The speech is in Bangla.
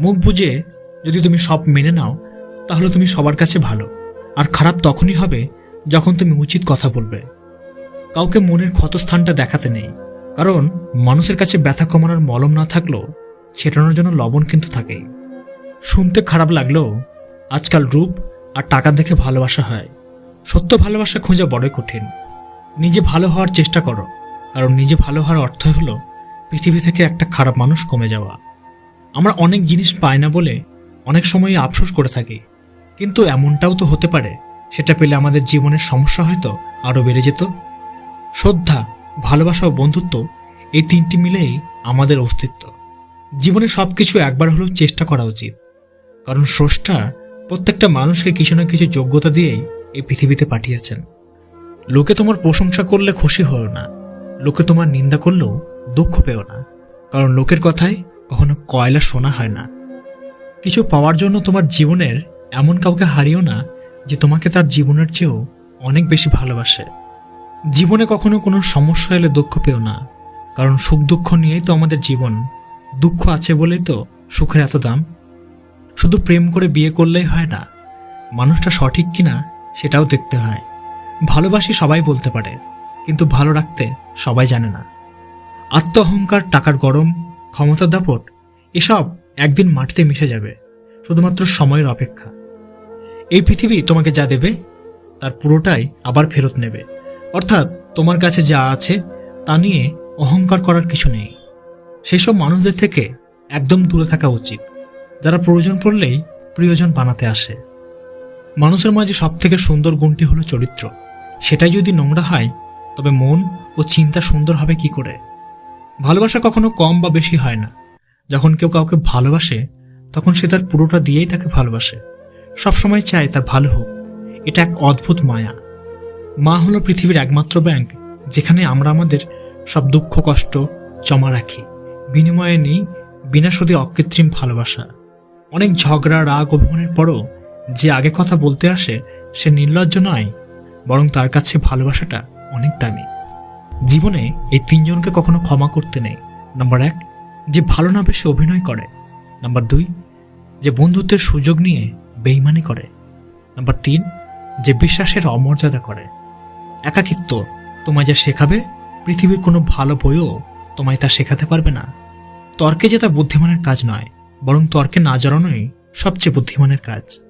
মুখ বুঝে যদি তুমি সব মেনে নাও, তাহলে তুমি সবার কাছে ভালো। আর খারাপ তখনই হবে যখন তুমি উচিত কথা বলবে। কাউকে মনের ক্ষতস্থানটা দেখাতে নেই। কারণ মানুষের কাছে ব্যথা কমানোর মলম না থাকলেও ছেটানোর জন্য লবণ কিন্তু থাকেই। শুনতে খারাপ লাগলেও আজকাল রূপ আর টাকা দেখে ভালোবাসা হয়। সত্য ভালোবাসা খোঁজা বড়ই কঠিন। নিজে ভালো হওয়ার চেষ্টা করো। কারণ নিজে ভালো হওয়ার অর্থ হলো পৃথিবী থেকে একটা খারাপ মানুষ কমে যাওয়া। আমরা অনেক জিনিস পাই না বলে অনেক সময় আফসোস করে থাকি। কিন্তু এমনটাও তো হতে পারে, সেটা পেলে আমাদের জীবনের সমস্যা হয়তো আরও বেড়ে যেত। শ্রদ্ধা, ভালোবাসা ও বন্ধুত্ব এই তিনটি মিলেই আমাদের অস্তিত্ব। জীবনে সব কিছু একবার হলেও চেষ্টা করা উচিত। কারণ স্রষ্টা প্রত্যেকটা মানুষকে কিছু না কিছু যোগ্যতা দিয়েই এই পৃথিবীতে পাঠিয়েছেন। লোকে তোমার প্রশংসা করলে খুশি হও না। লোকে তোমার নিন্দা করলেও দুঃখ পেও না। কারণ লোকের কথায় কখনো কয়লা শোনা হয় না। কিছু পাওয়ার জন্য তোমার জীবনের এমন কাউকে হারিও না, যে তোমাকে তার জীবনের চেয়েও অনেক বেশি ভালোবাসে। জীবনে কখনো কোনো সমস্যা এলে দুঃখ পেও না, কারণ সুখ দুঃখ নিয়েই তো আমাদের জীবন। দুঃখ আছে বলেই তো সুখের এত দাম। শুধু প্রেম করে বিয়ে করলেই হয় না, মানুষটা সঠিক কিনা সেটাও দেখতে হয়। ভালোবাসি সবাই বলতে পারে, কিন্তু ভালো রাখতে সবাই জানে না। আত্ম অহংকার টাকার গরম, ক্ষমতার দাপট এসব একদিন মাটিতে মিশে যাবে, শুধুমাত্র সময়ের অপেক্ষা। এই পৃথিবী তোমাকে যা দেবে, তার পুরোটাই আবার ফেরত নেবে। অর্থাৎ তোমার কাছে যা আছে, তা নিয়ে অহংকার করার কিছু নেই। সেসব মানুষদের থেকে একদম দূরে থাকা উচিত, যারা প্রয়োজন পড়লেই প্রিয়জন বানাতে আসে। মানুষের মাঝে সব থেকে সুন্দর গুণটি হলো চরিত্র। সেটাই যদি নোংরা হয়, তবে মন ও চিন্তা সুন্দর হবে কি করে? ভালোবাসা কখনো কম বা বেশি হয় না। যখন কেউ কাউকে ভালোবাসে, তখন সে তার পুরোটা দিয়েই তাকে ভালোবাসে। সবসময় চায় তার ভালো হোক। এটা এক অদ্ভুত মায়া। মা হলো পৃথিবীর একমাত্র ব্যাংক, যেখানে আমরা আমাদের সব দুঃখ, কষ্ট জমা রাখি। বিনিময়ে নেই, বিনা সুদে অকৃত্রিম ভালোবাসা। অনেক ঝগড়া, রাগ, অভিমানের পরও যে আগে কথা বলতে আসে, সে নির্লজ্জ নয়, বরং তার কাছে ভালোবাসাটা অনেক দামি। জীবনে এই তিনজনকে কখনো ক্ষমা করতে নেই। নাম্বার এক যে ভালো না বেশি অভিনয় করে। নাম্বার দুই, যে বন্ধুত্বের সুযোগ নিয়ে বেইমানি করে। নাম্বার তিন, যে বিশ্বাসের অমর্যাদা করে। একাকিত্ব, তোমায় যা শেখাবে, পৃথিবীর কোনো ভালো বইও তোমায় তা শেখাতে পারবে না। তর্কে যে তা বুদ্ধিমানের কাজ নয়, বরং তর্কে না জড়ানোই সবচেয়ে বুদ্ধিমানের কাজ।